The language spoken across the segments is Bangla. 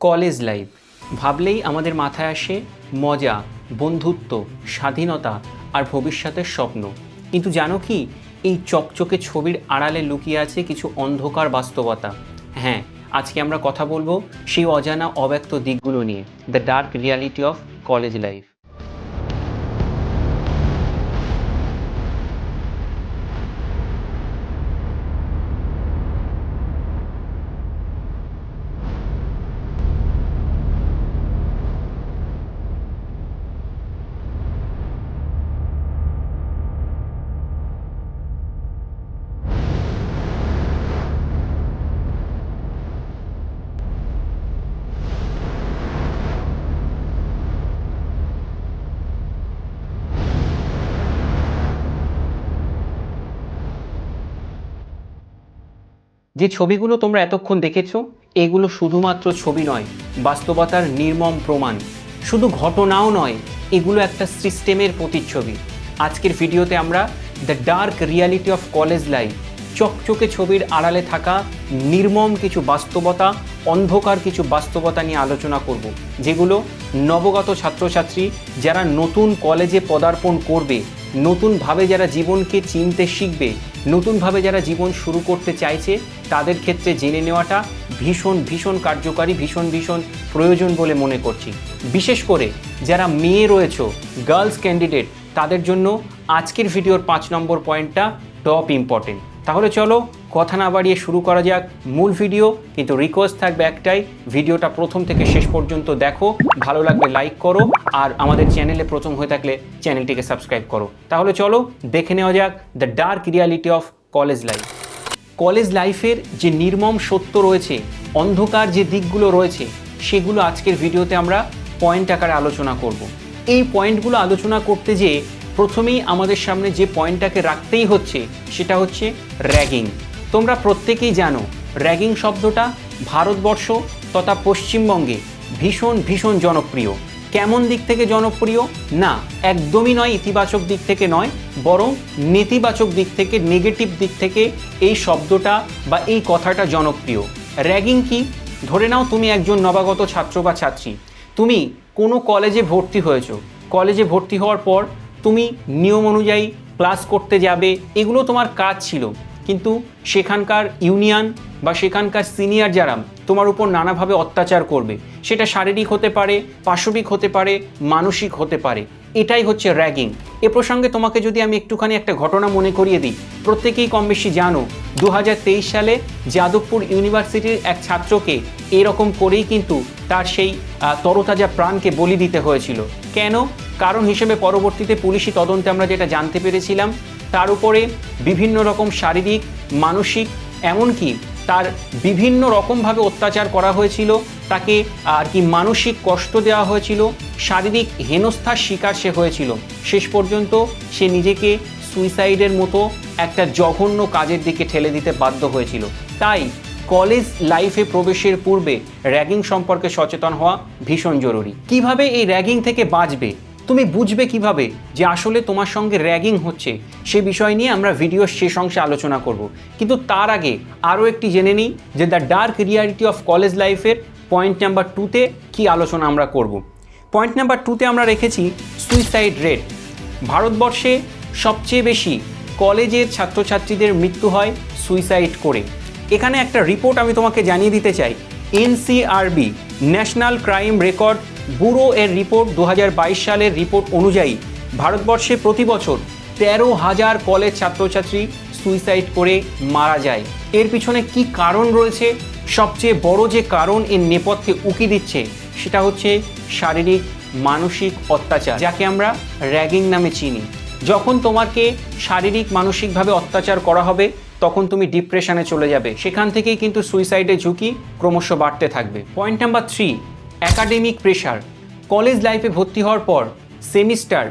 College life. ভাবলেই আমাদের মাথায় আসে মজা, বন্ধুত্ব, স্বাধীনতা আর ভবিষ্যতের স্বপ্ন। কিন্তু জানো কি, এই চকচকে ছবির আড়ালে লুকিয়ে আছে কিছু অন্ধকার বাস্তবতা। হ্যাঁ আজকে আমরা কথা বলব সেই অজানা অব্যক্ত দিকগুলো নিয়ে the dark reality of college life যে ছবিগুলো তোমরা এতক্ষণ দেখেছ, এগুলো শুধুমাত্র ছবি নয়, বাস্তবতার নির্মম প্রমাণ। শুধু ঘটনাও নয়, এগুলো একটা সিস্টেমের প্রতিচ্ছবি। আজকের ভিডিওতে আমরা the dark reality of college life চকচকে ছবির আড়ালে থাকা নির্মম কিছু বাস্তবতা, অন্ধকার কিছু বাস্তবতা নিয়ে আলোচনা করব, যেগুলো নবগত ছাত্রছাত্রী যারা নতুন কলেজে পদার্পণ করবে নতুনভাবে যারা জীবনকে চিনতে শিখবে, নতুনভাবে যারা জীবন শুরু করতে চাইছে, তাদের ক্ষেত্রে জেনে নেওয়াটা ভীষণ ভীষণ কার্যকারী, ভীষণ ভীষণ প্রয়োজন বলে মনে করছি। বিশেষ করে যারা মেয়ে রয়েছে গার্লস ক্যান্ডিডেট তাদের জন্য আজকের ভিডিওর পাঁচ নম্বর পয়েন্টটা টপ ইম্পর্টেন্ট তাহলে চলো কথা না বাড়িয়ে শুরু করা যাক মূল ভিডিও, কিন্তু রিকোয়েস্ট থাকবে একটাই, ভিডিওটা প্রথম থেকে শেষ পর্যন্ত দেখো, ভালো লাগলে লাইক করো, আর আমাদের চ্যানেলে প্রথম হয়ে থাকলে চ্যানেলটিকে সাবস্ক্রাইব করো। তাহলে চলো দেখে নেওয়া যাক the dark reality of college life college লাইফের যে নির্মম সত্য রয়েছে, অন্ধকার যে দিকগুলো রয়েছে, সেগুলো আজকের ভিডিওতে আমরা পয়েন্ট আকারে আলোচনা করব। এই পয়েন্টগুলো আলোচনা করতে যেয়ে প্রথমেই আমাদের সামনে যে পয়েন্টটাকে রাখতেই হচ্ছে, সেটা হচ্ছে র্যাগিং। তোমরা প্রত্যেকেই জানো, র্যাগিং শব্দটা ভারতবর্ষ তথা পশ্চিমবঙ্গে ভীষণ ভীষণ জনপ্রিয়। কেমন দিক থেকে জনপ্রিয়? না, একদমই নয় ইতিবাচক দিক থেকে নয়, বরং নেতিবাচক দিক থেকে নেগেটিভ দিক থেকে এই শব্দটা বা এই কথাটা জনপ্রিয়। র্যাগিং কি? ধরে নাও তুমি একজন নবাগত ছাত্র বা ছাত্রী। তুমি কোনো কলেজে ভর্তি হয়েছো। কলেজে ভর্তি হওয়ার পর তুমি নিয়ম অনুযায়ী ক্লাস করতে যাবে এগুলো তোমার কাজ ছিল। কিন্তু সেখানকার ইউনিয়ন বা সেখানকার সিনিয়র যারা, তোমার উপর নানাভাবে অত্যাচার করবে। সেটা শারীরিক হতে পারে, পাশবিক হতে পারে, মানসিক হতে পারে। এটাই হচ্ছে র্যাগিং। এ প্রসঙ্গে তোমাকে যদি আমি একটুখানি একটা ঘটনা মনে করিয়ে দিই, প্রত্যেকেই কম বেশি জানো দু হাজার তেইশ সালে যাদবপুর ইউনিভার্সিটির এক ছাত্রকে এরকম করেই কিন্তু তার সেই তরতাজা প্রাণকে বলি দিতে হয়েছিল। কেন? কারণ হিসেবে পরবর্তীতে পুলিশি তদন্তে আমরা যেটা জানতে পেরেছিলাম, তার উপরে বিভিন্ন রকম শারীরিক, মানসিক, এমনকি তার বিভিন্ন রকমভাবে অত্যাচার করা হয়েছিল, তাকে আর কি মানসিক কষ্ট দেওয়া হয়েছিল, শারীরিক হেনস্থার শিকার সে হয়েছিল। শেষ পর্যন্ত সে নিজেকে সুইসাইডের মতো একটা জঘন্য কাজের দিকে ঠেলে দিতে বাধ্য হয়েছিল। তাই কলেজ লাইফে প্রবেশের পূর্বে র্যাগিং সম্পর্কে সচেতন হওয়া ভীষণ জরুরি। কীভাবে এই র্যাগিং থেকে বাঁচবে? তুমি বুঝবে কীভাবে যে আসলে তোমার সঙ্গে র্যাগিং হচ্ছে? সে বিষয় নিয়ে আমরা ভিডিওর শেষ অংশে আলোচনা করব। কিন্তু তার আগে আরও একটি জেনে নিই যে the dark reality of college লাইফের পয়েন্ট নাম্বার টুতে কী আলোচনা আমরা করব। পয়েন্ট নাম্বার টুতে আমরা রেখেছি সুইসাইড রেট। ভারতবর্ষে সবচেয়ে বেশি কলেজের ছাত্রছাত্রীদের মৃত্যু হয় সুইসাইড করে। এখানে একটা রিপোর্ট আমি তোমাকে জানিয়ে দিতে চাই। NCRB, national crime record bureau এর রিপোর্ট দু হাজার বাইশ সালের রিপোর্ট অনুযায়ী ভারতবর্ষে প্রতি বছর তেরো হাজার কলেজ ছাত্রছাত্রী সুইসাইড করে মারা যায়। এর পিছনে কি কারণ রয়েছে? সবচেয়ে বড় যে কারণ এর নেপথ্যে উকি দিচ্ছে সেটা হচ্ছে শারীরিক, মানসিক অত্যাচার, যাকে আমরা র্যাগিং নামে চিনি। যখন তোমাকে শারীরিক, মানসিকভাবে অত্যাচার করা হবে, তখন তুমি ডিপ্রেশনে চলে যাবে। সেখান থেকেই কিন্তু সুইসাইডের ঝুঁকি ক্রমশ বাড়তে থাকবে। Point number three academic pressure college লাইফে ভর্তি হওয়ার পর সেমিস্টার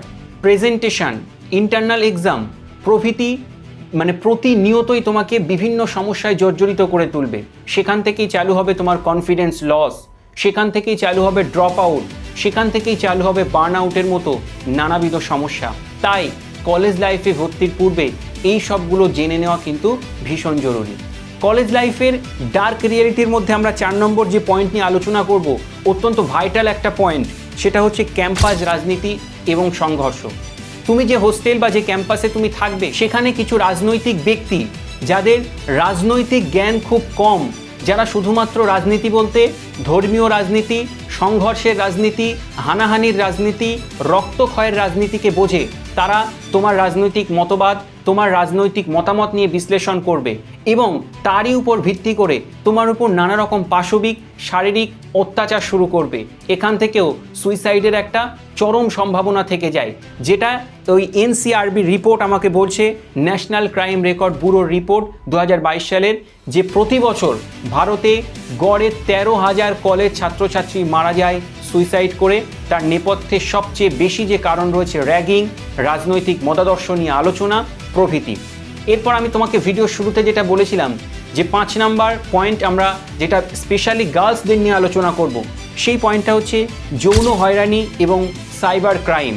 প্রেজেন্টেশন ইন্টারনাল এক্সাম প্রভৃতি মানে প্রতিনিয়তই তোমাকে বিভিন্ন সমস্যায় জর্জরিত করে তুলবে। সেখান থেকেই চালু হবে তোমার কনফিডেন্স লস সেখান থেকেই চালু হবে ড্রপ আউট সেখান থেকেই চালু হবে বার্ন আউটের মতো নানাবিধ সমস্যা। তাই কলেজ লাইফে ভর্তির পূর্বে এই সবগুলো জেনে নেওয়া কিন্তু ভীষণ জরুরি। কলেজ লাইফের ডার্ক রিয়েলিটির মধ্যে আমরা চার নম্বর যে পয়েন্ট নিয়ে আলোচনা করব অত্যন্ত ভাইটাল একটা পয়েন্ট সেটা হচ্ছে ক্যাম্পাস রাজনীতি এবং সংঘর্ষ। তুমি যে হোস্টেল বা যে ক্যাম্পাসে তুমি থাকবে, সেখানে কিছু রাজনৈতিক ব্যক্তি, যাদের রাজনৈতিক জ্ঞান খুব কম, যারা শুধুমাত্র রাজনীতি বলতে ধর্মীয় রাজনীতি, সংঘর্ষের রাজনীতি, হানাহানির রাজনীতি, রক্তক্ষয়ের রাজনীতিকে বোঝে তারা তোমার রাজনৈতিক মতবাদ, তোমার রাজনৈতিক মতামত নিয়ে বিশ্লেষণ করবে এবং তারই উপর ভিত্তি করে তোমার উপর নানা রকম পাশবিক, শারীরিক অত্যাচার শুরু করবে। এখান থেকেও সুইসাইডের একটা চরম সম্ভাবনা থেকে যায়, যেটা ওই এনসিআরবি রিপোর্ট আমাকে বলছে, ন্যাশনাল ক্রাইম রেকর্ড ব্যুরোর রিপোর্ট দু হাজার বাইশ সালের, যে প্রতি বছর ভারতে গড়ে তেরো হাজার কলেজ ছাত্রছাত্রী মারা যায় সুইসাইড করে তার নেপথ্যে সবচেয়ে বেশি যে কারণ রয়েছে র্যাগিং, রাজনৈতিক মতাদর্শ নিয়ে আলোচনা, প্রভৃতি। এরপর আমি তোমাকে ভিডিও শুরুতে যেটা বলেছিলাম, যে পাঁচ নাম্বার পয়েন্ট আমরা যেটা স্পেশালি গার্লসদের নিয়ে আলোচনা করব, সেই পয়েন্টটা হচ্ছে যৌন হয়রানি এবং সাইবার ক্রাইম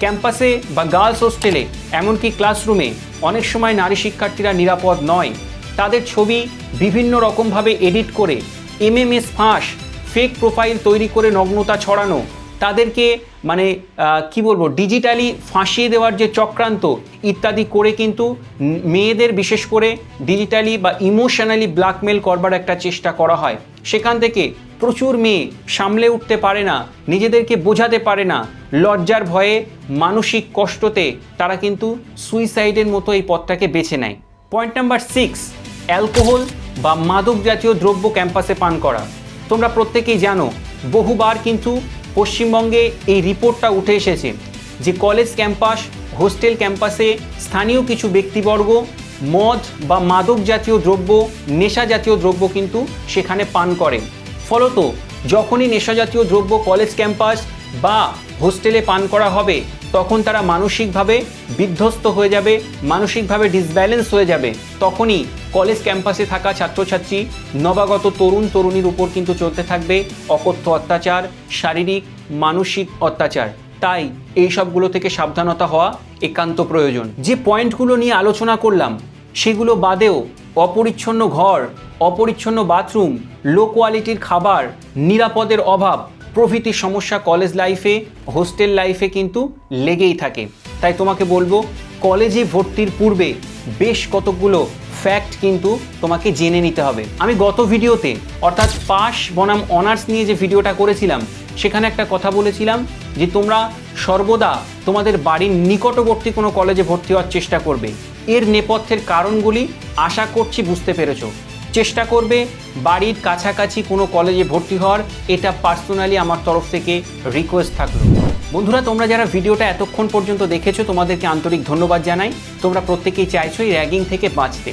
ক্যাম্পাসে বা গার্লস হোস্টেলে এমনকি ক্লাসরুমে অনেক সময় নারী শিক্ষার্থীরা নিরাপদ নয়। তাদের ছবি বিভিন্ন রকমভাবে এডিট করে এমএমএস ফাঁস ফেক প্রোফাইল তৈরি করে নগ্নতা ছড়ানো, তাদেরকে মানে কি বলব ডিজিটালি ফাঁসিয়ে দেওয়ার যে চক্রান্ত ইত্যাদি করে কিন্তু মেয়েদের বিশেষ করে ডিজিটালি বা ইমোশনালি ব্ল্যাকমেল করবার একটা চেষ্টা করা হয়। সেখান থেকে প্রচুর মেয়ে সামলে উঠতে পারে না, নিজেদেরকে বোঝাতে পারে না। লজ্জার ভয়ে মানসিক কষ্টতে তারা কিন্তু সুইসাইডের মতো এই পথটাকে বেছে নেয়। পয়েন্ট নাম্বার সিক্স অ্যালকোহল বা মাদক জাতীয় দ্রব্য ক্যাম্পাসে পান করা। তোমরা প্রত্যেকেই জানো, বহুবার কিন্তু পশ্চিমবঙ্গে এই রিপোর্টটা উঠে এসেছে যে কলেজ ক্যাম্পাস, হোস্টেল ক্যাম্পাসে স্থানীয় কিছু ব্যক্তিবর্গ মদ বা মাদক জাতীয় দ্রব্য, নেশা জাতীয় দ্রব্য কিন্তু সেখানে পান করে ফলত যখনই নেশা জাতীয় দ্রব্য কলেজ ক্যাম্পাস বা হোস্টেলে পান করা হবে, তখন তারা মানসিকভাবে বিধ্বস্ত হয়ে যাবে, মানসিকভাবে ডিসব্যালেন্স হয়ে যাবে। তখনই কলেজ ক্যাম্পাসে থাকা ছাত্রছাত্রী, নবাগত তরুণ তরুণীর উপর কিন্তু চলতে থাকবে অকথ্য অত্যাচার, শারীরিক, মানসিক অত্যাচার। তাই এই সবগুলো থেকে সাবধানতা হওয়া একান্ত প্রয়োজন। যে পয়েন্টগুলো নিয়ে আলোচনা করলাম, সেগুলো বাদেও অপরিচ্ছন্ন ঘর, অপরিচ্ছন্ন বাথরুম, লো কোয়ালিটির খাবার, নিরাপদের অভাব প্রভৃতি সমস্যা কলেজ লাইফে, হোস্টেল লাইফে কিন্তু লেগেই থাকে। তাই তোমাকে বলব, কলেজে ভর্তির পূর্বে বেশ কতগুলো ফ্যাক্ট কিন্তু তোমাকে জেনে নিতে হবে। আমি গত ভিডিওতে, অর্থাৎ পাস বনাম অনার্স নিয়ে যে ভিডিওটা করেছিলাম, সেখানে একটা কথা বলেছিলাম যে তোমরা সর্বদা তোমাদের বাড়ির নিকটবর্তী কোনো কলেজে ভর্তি হওয়ার চেষ্টা করবে। এর নেপথ্যের কারণগুলি আশা করছি বুঝতে পেরেছ। চেষ্টা করবে বাড়ির কাছাকাছি কোনো কলেজে ভর্তি হওয়ার, এটা পার্সোনালি আমার তরফ থেকে রিকোয়েস্ট থাকল। বন্ধুরা, তোমরা যারা ভিডিওটা এতক্ষণ পর্যন্ত দেখেছ, তোমাদেরকে আন্তরিক ধন্যবাদ জানাই। তোমরা প্রত্যেকেই চাইছো এই র্যাগিং থেকে বাঁচতে।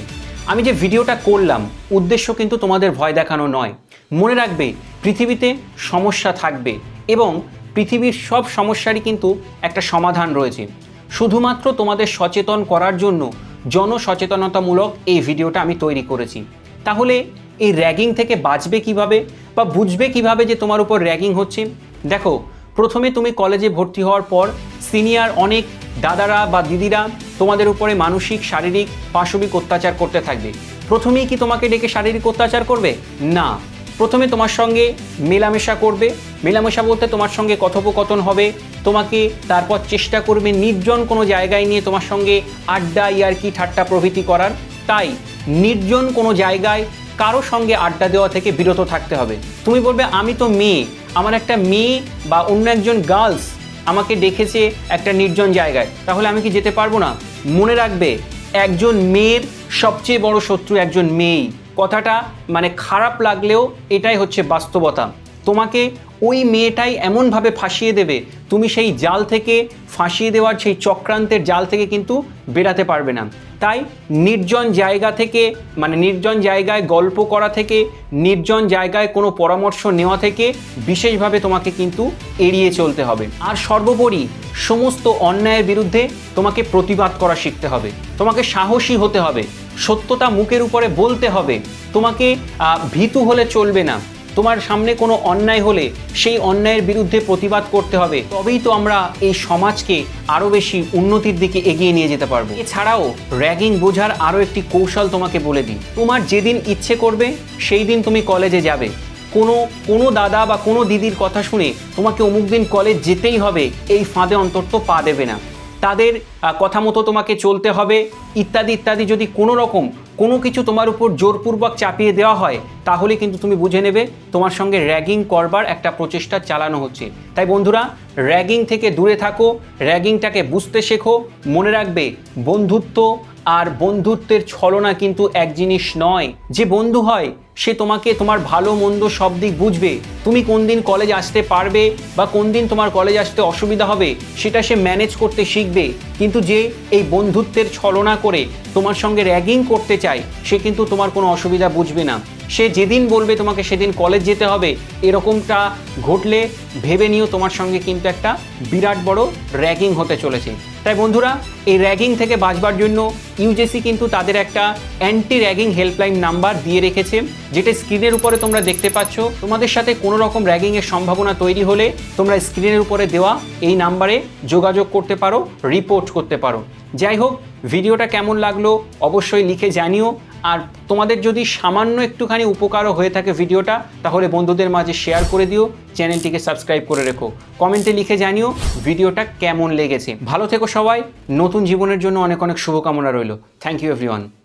আমি যে ভিডিওটা করলাম, উদ্দেশ্য কিন্তু তোমাদের ভয় দেখানো নয়। মনে রাখবে, পৃথিবীতে সমস্যা থাকবে এবং পৃথিবীর সব সমস্যারই কিন্তু একটা সমাধান রয়েছে। শুধুমাত্র তোমাদের সচেতন করার জন্য জনসচেতনতামূলক এই ভিডিওটা আমি তৈরি করেছি। তাহলে এই র্যাগিং থেকে বাঁচবে কীভাবে বা বুঝবে কীভাবে যে তোমার উপর র্যাগিং হচ্ছে? দেখো, প্রথমে তুমি কলেজে ভর্তি হওয়ার পর সিনিয়র অনেক দাদারা বা দিদিরা তোমাদের উপরে মানসিক, শারীরিক, পাশবিক অত্যাচার করতে থাকবে। প্রথমেই কি তোমাকে ডেকে শারীরিক অত্যাচার করবে? না। প্রথমে তোমার সঙ্গে মেলামেশা করবে। মেলামেশা বলতে তোমার সঙ্গে কথোপকথন হবে। তোমাকে তারপর চেষ্টা করবে নির্জন কোনো জায়গায় নিয়ে তোমার সঙ্গে আড্ডা, ইয়ার্কি, ঠাট্টা প্রভৃতি করার। তাই নির্জন কোনো জায়গায় কারও সঙ্গে আড্ডা দেওয়া থেকে বিরত থাকতে হবে। তুমি বলবে, আমি তো মেয়ে। আমার একটা মেয়ে বা অন্য একজন গার্লস আমাকে দেখেছে একটা নির্জন জায়গায়। তাহলে আমি কি যেতে পারব না? মনে রাখবে, একজন মেয়ের সবচেয়ে বড় শত্রু একজন মেয়েই। কথাটা মানে খারাপ লাগলেও এটাই হচ্ছে বাস্তবতা। তোমাকে ওই মেয়েটাই এমনভাবে ফাঁসিয়ে দেবে, তুমি সেই জাল থেকে ফাঁসিয়ে দেওয়ার সেই চক্রান্তের জাল থেকে কিন্তু বেরাতে পারবে না। তাই নির্জন জায়গা থেকে মানে নির্জন জায়গায় গল্প করা থেকে, নির্জন জায়গায় কোনো পরামর্শ নেওয়া থেকে বিশেষভাবে তোমাকে কিন্তু এড়িয়ে চলতে হবে। আর সর্বোপরি সমস্ত অন্যায়ের বিরুদ্ধে তোমাকে প্রতিবাদ করা শিখতে হবে। তোমাকে সাহসী হতে হবে। সত্যতা মুখের উপরে বলতে হবে। তোমাকে ভীতু হলে চলবে না। তোমার সামনে কোনো অন্যায় হলে সেই অন্যায়ের বিরুদ্ধে প্রতিবাদ করতে হবে, তবেই তো আমরা এই সমাজকে আরও বেশি উন্নতির দিকে এগিয়ে নিয়ে যেতে পারব। এছাড়াও র্যাগিং বোঝার আরও একটি কৌশল তোমাকে বলে দিই। তোমার যেদিন ইচ্ছে করবে, সেই দিন তুমি কলেজে যাবে। কোনো কোনো দাদা বা কোনো দিদির কথা শুনে তোমাকে অমুক দিন কলেজ যেতেই হবে, এই ফাঁদে অন্তত পা দেবে না। তাদের কথা মতো তোমাকে চলতে হবে, ইত্যাদি ইত্যাদি যদি কোনো রকম কোনো কিছু তোমার উপর জোরপূর্বক চাপিয়ে দেওয়া হয় তাহলে কিন্তু তুমি বুঝে নেবে তোমার সঙ্গে র্যাগিং করবার একটা প্রচেষ্টা চালানো হচ্ছে। তাই বন্ধুরা, র্যাগিং থেকে দূরে থাকো, র্যাগিংটাকে বুঝতে শেখো, মনে রাখবে বন্ধুত্ব আর বন্ধুত্বের ছলনা কিন্তু এক জিনিস নয়। যে বন্ধু হয় সে তোমাকে তোমার ভালো, মন্দ সব দিক বুঝবে। তুমি কোন দিন কলেজ আসতে পারবে বা কোন দিন তোমার কলেজ আসতে অসুবিধা হবে, সেটা সে ম্যানেজ করতে শিখবে। কিন্তু যে এই বন্ধুত্বের ছলনা করে তোমার সঙ্গে র্যাগিং করতে চায়, সে কিন্তু তোমার কোনো অসুবিধা বুঝবে না। সে যেদিন বলবে তোমাকে সেদিন কলেজ যেতে হবে, এরকমটা ঘটলে ভেবে নিও তোমার সঙ্গে কিন্তু একটা বিরাট বড় র্যাগিং হতে চলেছে। তাই বন্ধুরা, এই র্যাগিং থেকে বাঁচবার জন্য ইউজেসি কিন্তু তাদের একটা অ্যান্টি র্যাগিং হেল্পলাইন নাম্বার দিয়ে রেখেছে, যেটা স্ক্রিনের উপরে তোমরা দেখতে পাচ্ছ। তোমাদের সাথে কোনো রকম র্যাগিংয়ের সম্ভাবনা তৈরি হলে তোমরা স্ক্রিনের উপরে দেওয়া এই নাম্বারে যোগাযোগ করতে পারো রিপোর্ট করতে পারো। যাই হোক ভিডিওটা কেমন লাগল অবশ্যই লিখে জানিও। আর তোমাদের যদি সামান্য একটুখানি উপকারও হয়ে থাকে ভিডিওটা, তাহলে বন্ধুদের মাঝে শেয়ার করে দিও, চ্যানেলটিকে সাবস্ক্রাইব করে রেখো। কমেন্টে লিখে জানিও ভিডিওটা কেমন লেগেছে। ভালো থেকো সবাই, নতুন জীবনের জন্য অনেক অনেক শুভকামনা রইল। Thank you everyone